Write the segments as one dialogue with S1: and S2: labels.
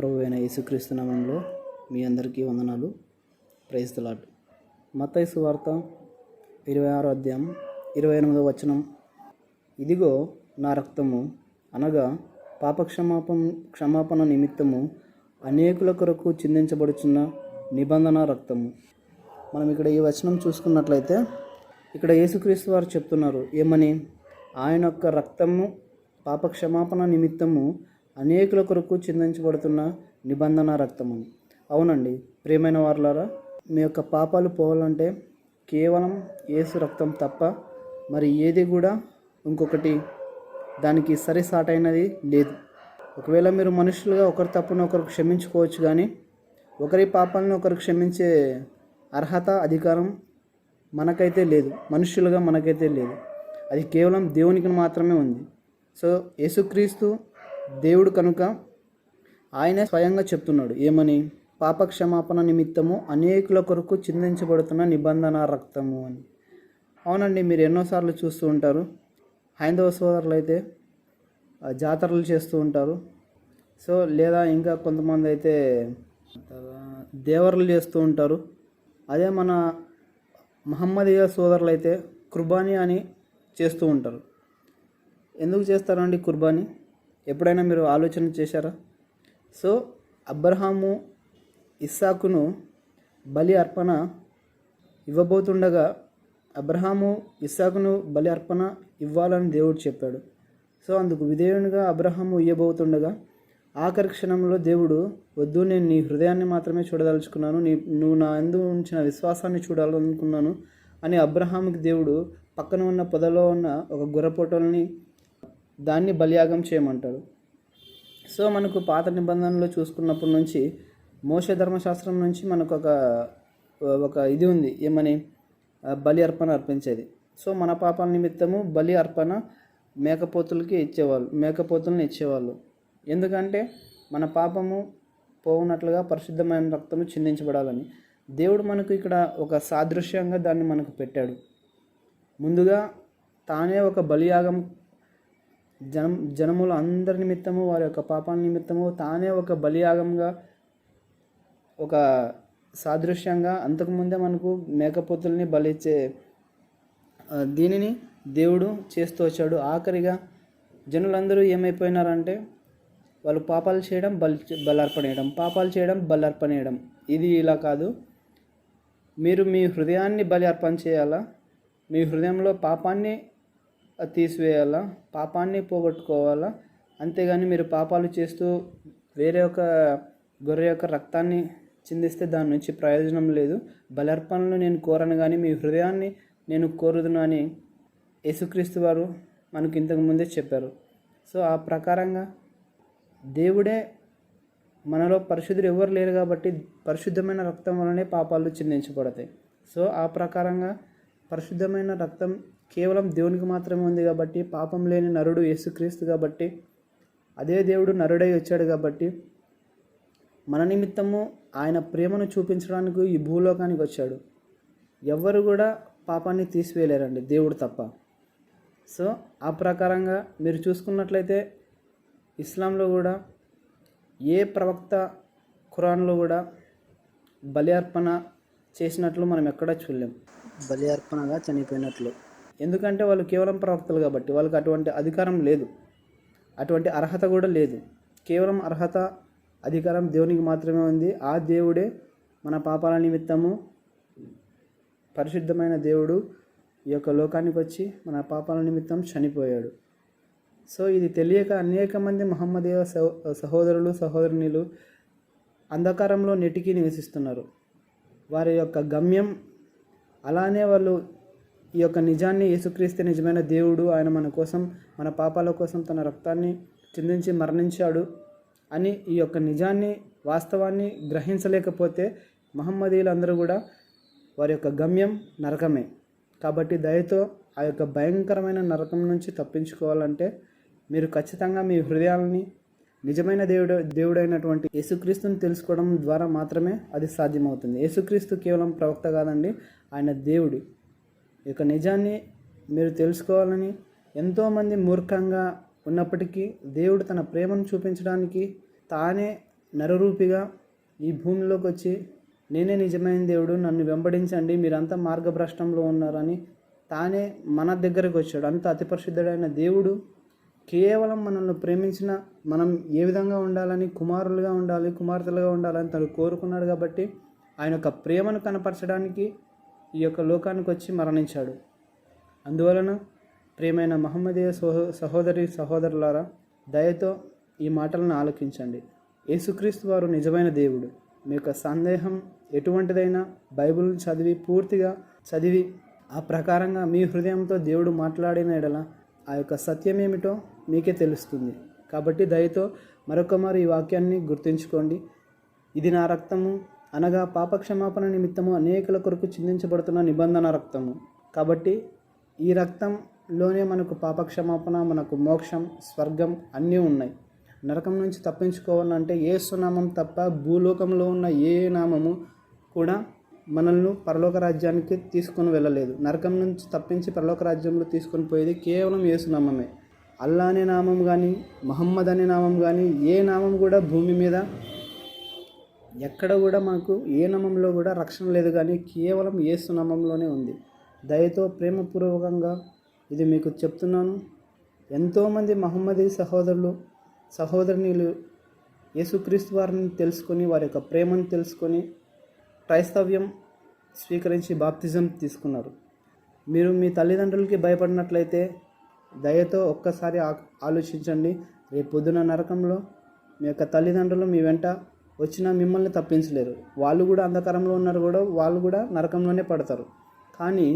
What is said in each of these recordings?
S1: ప్రభు అయిన యేసుక్రీస్తు నామంలో మీ అందరికీ వందనాలు. ప్రైజ్ లాట్ మత్తైసు వార్త ఇరవై ఆరో అధ్యాయం ఇరవై ఎనిమిదో వచనం. ఇదిగో నా రక్తము అనగా పాపక్షమాపణ క్షమాపణ నిమిత్తము అనేకుల కొరకు చిందించబడుచున్న నిబంధన రక్తము. మనం ఇక్కడ ఈ వచనం చూసుకున్నట్లయితే ఇక్కడ యేసుక్రీస్తు వారు చెప్తున్నారు ఏమని? ఆయన యొక్క రక్తము పాప క్షమాపణ నిమిత్తము అనేకుల కొరకు చిందించబడుతున్న నిబంధన రక్తము అవునండి. ప్రియమైన వారులారా మీ యొక్క పాపాలు పోవాలంటే కేవలం ఏసు రక్తం తప్ప మరి ఏది కూడా ఇంకొకటి దానికి సరిసాటైనది లేదు. ఒకవేళ మీరు మనుషులుగా ఒకరి తప్పును ఒకరు క్షమించుకోవచ్చు కానీ ఒకరి పాపాలను ఒకరు క్షమించే అర్హత అధికారం మనకైతే లేదు. మనుషులుగా మనకైతే లేదు. అది కేవలం దేవునికి మాత్రమే ఉంది. సో యేసుక్రీస్తు దేవుడు కనుక ఆయనే స్వయంగా చెప్తున్నాడు ఏమని? పాప క్షమాపణ నిమిత్తము అనేకుల కొరకు చిందించబడుతున్న నిబంధన రక్తము అని. అవునండి మీరు ఎన్నోసార్లు చూస్తూ ఉంటారు. హైందవ సోదరులు అయితే జాతరలు చేస్తూ ఉంటారు. సో లేదా ఇంకా కొంతమంది అయితే దేవరలు చేస్తూ ఉంటారు. అదే మన మహమ్మదీయ సోదరులు అయితే కుర్బానీ అని చేస్తూ ఉంటారు. ఎందుకు చేస్తారండి కుర్బానీ? ఎప్పుడైనా మీరు ఆలోచన చేశారా? సో అబ్రహాము ఇస్సాకును బలి అర్పణ ఇవ్వబోతుండగా అబ్రహాము ఇస్సాకును బలి అర్పణ ఇవ్వాలని దేవుడు చెప్పాడు. సో అందుకు విధేయునిగా అబ్రహాము ఇవ్వబోతుండగా ఆఖరి క్షణంలో దేవుడు వద్దు నేను నీ హృదయాన్ని మాత్రమే చూడదలుచుకున్నాను నీ నువ్వు నా ఎందు ఉంచిన విశ్వాసాన్ని చూడాలనుకున్నాను అని అబ్రహాముకి దేవుడు పక్కన ఉన్న పొదలో ఉన్న ఒక గుర్రపోటల్ని దాన్ని బలియాగం చేయమంటాడు సో మనకు పాత నిబంధనలో చూసుకున్నప్పటి నుంచి మోస ధర్మశాస్త్రం నుంచి మనకు ఒక ఒక ఇది ఉంది. ఏమని? బలి అర్పణ అర్పించేది. సో మన పాపాల నిమిత్తము బలి అర్పణ మేకపోతులకి ఇచ్చేవాళ్ళు మేకపోతులను ఇచ్చేవాళ్ళు. ఎందుకంటే మన పాపము పోవునట్లుగా పరిశుద్ధమైన రక్తము చిందించబడాలని. దేవుడు మనకు ఇక్కడ ఒక సాదృశ్యంగా దాన్ని మనకు పెట్టాడు. ముందుగా తానే ఒక బలియాగం జనం జనములు అందరి నిమిత్తము వారి యొక్క పాపాల నిమిత్తము తానే ఒక బలియాగంగా ఒక సాదృశ్యంగా అంతకుముందే మనకు మేకపోతుల్ని బలిచ్చే దీనిని దేవుడు చేస్తూ వచ్చాడు. ఆఖరిగా జనులందరూ ఏమైపోయినారంటే వాళ్ళు పాపాలు చేయడం బలి బలర్పణేయడం పాపాలు చేయడం బలర్పణేయడం. ఇది ఇలా కాదు. మీరు మీ హృదయాన్ని బలి అర్పణ చేయాలా? మీ హృదయంలో పాపాన్ని తీసివేయాలా? పాపాన్ని పోగొట్టుకోవాలా? అంతేగాని మీరు పాపాలు చేస్తూ వేరే ఒక గొర్రె యొక్క రక్తాన్ని చిందిస్తే దాని నుంచి ప్రయోజనం లేదు. బలర్పణలు నేను కోరను కానీ మీ హృదయాన్ని నేను కోరుదును అని యేసుక్రీస్తు వారు మనకు ఇంతకు ముందే చెప్పారు. సో ఆ ప్రకారంగా దేవుడే మనలో పరిశుద్ధులు ఎవరు లేరు కాబట్టి పరిశుద్ధమైన రక్తం వలనే పాపాలు చిందించబడతాయి. సో ఆ ప్రకారంగా పరిశుద్ధమైన రక్తం కేవలం దేవునికి మాత్రమే ఉంది కాబట్టి పాపం లేని నరుడు యేసుక్రీస్తు కాబట్టి అదే దేవుడు నరుడై వచ్చాడు కాబట్టి మన నిమిత్తము ఆయన ప్రేమను చూపించడానికి ఈ భూలోకానికి వచ్చాడు. ఎవ్వరు కూడా పాపాన్ని తీసివేయలేరండి దేవుడు తప్ప. సో ఆ ప్రకారంగా మీరు చూసుకున్నట్లయితే ఇస్లాంలో కూడా ఏ ప్రవక్త ఖురాన్లో కూడా బలి అర్పణ చేసినట్లు మనం ఎక్కడా చూడలేం. బలి అర్పణగా చనిపోయినట్లు. ఎందుకంటే వాళ్ళు కేవలం ప్రవక్తలు కాబట్టి వాళ్ళకి అటువంటి అధికారం లేదు. అటువంటి అర్హత కూడా లేదు. కేవలం అర్హత అధికారం దేవునికి మాత్రమే ఉంది. ఆ దేవుడే మన పాపాల నిమిత్తము పరిశుద్ధమైన దేవుడు ఈ యొక్క లోకానికి వచ్చి మన పాపాల నిమిత్తం చనిపోయాడు. సో ఇది తెలియక అనేక మంది మహమ్మదీయ సహో సహోదరులు సహోదరునిలు అంధకారంలో నెటికి నివసిస్తున్నారు. వారి యొక్క గమ్యం అలానే వాళ్ళు ఈ యొక్క నిజాన్ని యేసుక్రీస్తే నిజమైన దేవుడు ఆయన మన కోసం మన పాపాల కోసం తన రక్తాన్ని చిందించి మరణించాడు అని ఈ యొక్క నిజాన్ని వాస్తవాన్ని గ్రహించలేకపోతే మహమ్మదీయులందరూ కూడా వారి యొక్క గమ్యం నరకమే. కాబట్టి దయతో ఆ యొక్క భయంకరమైన నరకం నుంచి తప్పించుకోవాలంటే మీరు ఖచ్చితంగా మీ హృదయాలని నిజమైన దేవుడు దేవుడైనటువంటి యేసుక్రీస్తుని తెలుసుకోవడం ద్వారా మాత్రమే అది సాధ్యమవుతుంది. యేసుక్రీస్తు కేవలం ప్రవక్త కాదండి ఆయన దేవుడు. ఈ యొక్క నిజాన్ని మీరు తెలుసుకోవాలని ఎంతోమంది మూర్ఖంగా ఉన్నప్పటికీ దేవుడు తన ప్రేమను చూపించడానికి తానే నరరూపిగా ఈ భూమిలోకి వచ్చి నేనే నిజమైన దేవుడు నన్ను వెంబడించండి మీరంతా మార్గభ్రష్టంలో ఉన్నారని తానే మన దగ్గరకు వచ్చాడు. అంత అతి పరిశుద్ధుడైన దేవుడు కేవలం మనల్ని ప్రేమించిన మనం ఏ విధంగా ఉండాలని కుమారులుగా ఉండాలి కుమార్తెలుగా ఉండాలని తను కోరుకున్నాడు కాబట్టి ఆయన యొక్క ప్రేమను కనపరచడానికి ఈ యొక్క లోకానికి వచ్చి మరణించాడు. అందువలన ప్రియమైన మహమ్మదీయ సహో సహోదరి సహోదరులారా దయతో ఈ మాటలను ఆలోకించండి. యేసుక్రీస్తు వారు నిజమైన దేవుడు. మీ యొక్క సందేహం ఎటువంటిదైనా బైబిల్ చదివి పూర్తిగా చదివి ఆ ప్రకారంగా మీ హృదయంతో దేవుడు మాట్లాడిన ఎడల ఆ యొక్క సత్యం ఏమిటో మీకే తెలుస్తుంది. కాబట్టి దయతో మరొక మరి ఈ వాక్యాన్ని గుర్తుంచుకోండి. ఇది నా రక్తము అనగా పాపక్షమాపణ నిమిత్తము అనేకుల కొరకు చిందించబడుతున్న నిబంధన రక్తము. కాబట్టి ఈ రక్తంలోనే మనకు పాపక్షమాపణ మనకు మోక్షం స్వర్గం అన్నీ ఉన్నాయి. నరకం నుంచి తప్పించుకోవాలంటే ఏ సునామం తప్ప భూలోకంలో ఉన్న ఏ నామము కూడా మనల్ని పరలోక రాజ్యానికి తీసుకొని వెళ్ళలేదు. నరకం నుంచి తప్పించి పరలోక రాజ్యంలో తీసుకొని పోయేది కేవలం యేసునామమే అల్లా అనే నామం కానీ మహమ్మద్ అనే నామం కానీ ఏ నామం కూడా భూమి మీద ఎక్కడ కూడా మాకు ఏ నామంలో కూడా రక్షణ లేదు కానీ కేవలం యేసు నామంలోనే ఉంది. దయతో ప్రేమపూర్వకంగా ఇది మీకు చెప్తున్నాను. ఎంతోమంది మహమ్మదీ సహోదరులు సహోదరునిలు యేసుక్రీస్తు వారిని తెలుసుకొని వారి యొక్క ప్రేమను తెలుసుకొని క్రైస్తవ్యం స్వీకరించి బాప్తిజం తీసుకున్నారు. మీరు మీ తల్లిదండ్రులకి భయపడినట్లయితే దయతో ఒక్కసారి ఆలోచించండి. రేపు పొద్దున నరకంలో మీ యొక్క తల్లిదండ్రులు మీ వెంట వచ్చినా మిమ్మల్ని తప్పించలేరు. వాళ్ళు కూడా అంధకారంలో ఉన్నారు కూడా వాళ్ళు కూడా నరకంలోనే పడతారు. కానీ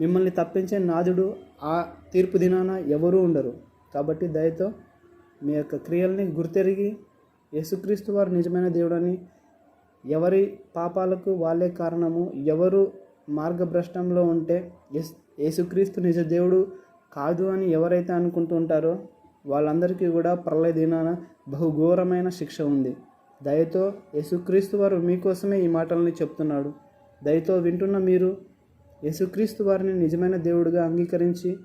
S1: మిమ్మల్ని తప్పించే నాదుడు ఆ తీర్పు దినాన ఎవరూ ఉండరు. కాబట్టి దయతో మీ యొక్క క్రియల్ని గుర్తెరిగి యేసుక్రీస్తు వారు నిజమైన దేవుడని ఎవరి పాపాలకు వాళ్ళే కారణము ఎవరు మార్గభ్రష్టంలో ఉంటే ఎస్ యేసుక్రీస్తు నిజ దేవుడు కాదు అని ఎవరైతే అనుకుంటూ ఉంటారో వాళ్ళందరికీ కూడా ప్రళయ దినాన బహుఘోరమైన శిక్ష ఉంది. దయతో యేసుక్రీస్తు వారు మీకోసమే ఈ మాటల్ని చెప్తున్నాడు. దయతో వింటున్న మీరు యేసుక్రీస్తు వారిని నిజమైన దేవుడిగా అంగీకరించి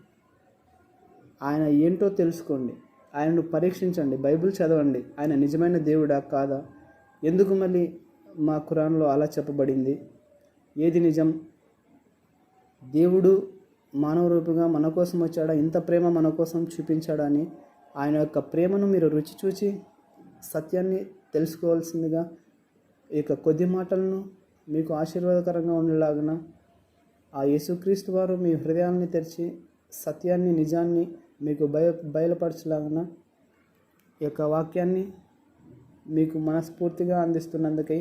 S1: ఆయన ఏంటో తెలుసుకోండి. ఆయనను పరీక్షించండి బైబిల్ చదవండి. ఆయన నిజమైన దేవుడా కాదా? ఎందుకు మళ్ళీ మా ఖురాన్లో అలా చెప్పబడింది. ఏది నిజం? దేవుడు మానవ రూపంగా మన కోసం వచ్చాడా? ఇంత ప్రేమ మన కోసం చూపించాడా అని ఆయన యొక్క ప్రేమను మీరు రుచి చూచి సత్యాన్ని తెలుసుకోవాల్సిందిగా ఈ యొక్క కొద్ది మాటలను మీకు ఆశీర్వాదకరంగా ఉండేలాగున ఆ యేసుక్రీస్తు వారు మీ హృదయాన్ని తెరిచి సత్యాన్ని నిజాన్ని మీకు బయ బయలుపరచలాగిన ఈ యొక్క వాక్యాన్ని మీకు మనస్ఫూర్తిగా అందిస్తున్నందుకై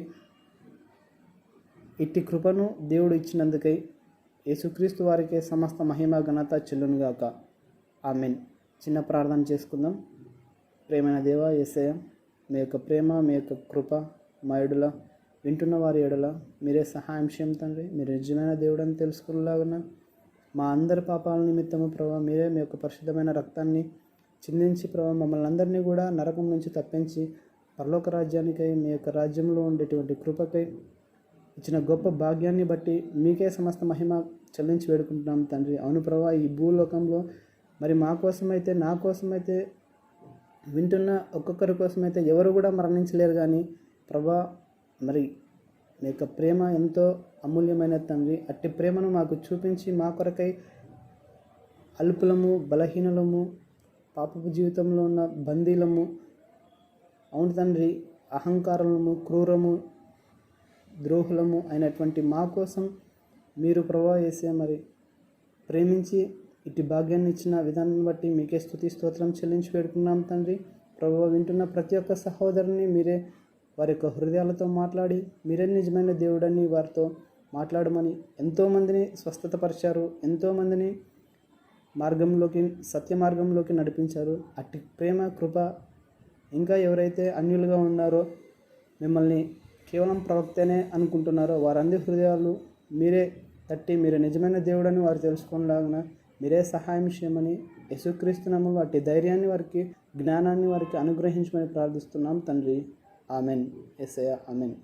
S1: ఇట్టి కృపను దేవుడు ఇచ్చినందుకై యేసుక్రీస్తు వారికే సమస్త మహిమ ఘనత చెల్లునుగాక ఆమెన్. చిన్న ప్రార్థన చేసుకుందాం. ప్రేమైన దేవ ఏసయ మీ యొక్క ప్రేమ మీ యొక్క కృప మా ఎడుల వింటున్న వారి ఎడల మీరే సహాయం చేయం తండ్రి. మీరు నిజమైన దేవుడని తెలుసుకునేలాగున మా అందరి పాపాల నిమిత్తము ప్రభావ మీరే మీ యొక్క పరిశుద్ధమైన రక్తాన్ని చిందించి ప్రభావ మమ్మల్ని అందరినీ కూడా నరకం నుంచి తప్పించి పరలోక రాజ్యానికై మీ యొక్క రాజ్యంలో ఉండేటువంటి కృపకై ఇచ్చిన గొప్ప భాగ్యాన్ని బట్టి మీకే సమస్త మహిమ చెల్లించి వేడుకుంటున్నాం తండ్రి. అవును ప్రభా ఈ భూలోకంలో మరి మా కోసమైతే నా కోసమైతే వింటున్న ఒక్కొక్కరి కోసమైతే ఎవరు కూడా మరణించలేరు కానీ ప్రభా మరి మీ యొక్క ప్రేమ ఎంతో అమూల్యమైన తండ్రి. అట్టి ప్రేమను మాకు చూపించి మా కొరకై అల్పులము బలహీనలము పాపపు జీవితంలో ఉన్న బందీలము అవును తండ్రి అహంకారము క్రూరము ద్రోహులము అయినటువంటి మా కోసం మీరు ప్రభా వేసే మరి ప్రేమించి ఇటు భాగ్యాన్ని ఇచ్చిన విధానాన్ని బట్టి మీకే స్థుతి స్తోత్రం చెల్లించి పెడుకున్నాం తండ్రి. ప్రభు వింటున్న ప్రతి ఒక్క సహోదరుని మీరే వారి యొక్క హృదయాలతో మాట్లాడి మీరే నిజమైన దేవుడని వారితో మాట్లాడమని ఎంతోమందిని స్వస్థతపరిచారు ఎంతోమందిని మార్గంలోకి సత్య మార్గంలోకి నడిపించారు. అట్టి ప్రేమ కృప ఇంకా ఎవరైతే అన్యులుగా ఉన్నారో మిమ్మల్ని కేవలం ప్రవక్తనే అనుకుంటున్నారో వారందరి హృదయాలు మీరే తట్టి మీరు నిజమైన దేవుడని వారు తెలుసుకునేలాగిన మీరే సహాయం చేయమని యేసుక్రీస్తునామలో అట్టి ధైర్యాన్ని వారికి జ్ఞానాన్ని వారికి అనుగ్రహించమని ప్రార్థిస్తున్నాం తండ్రి. ఆమెన్. ఎస్ఐ ఆమెన్.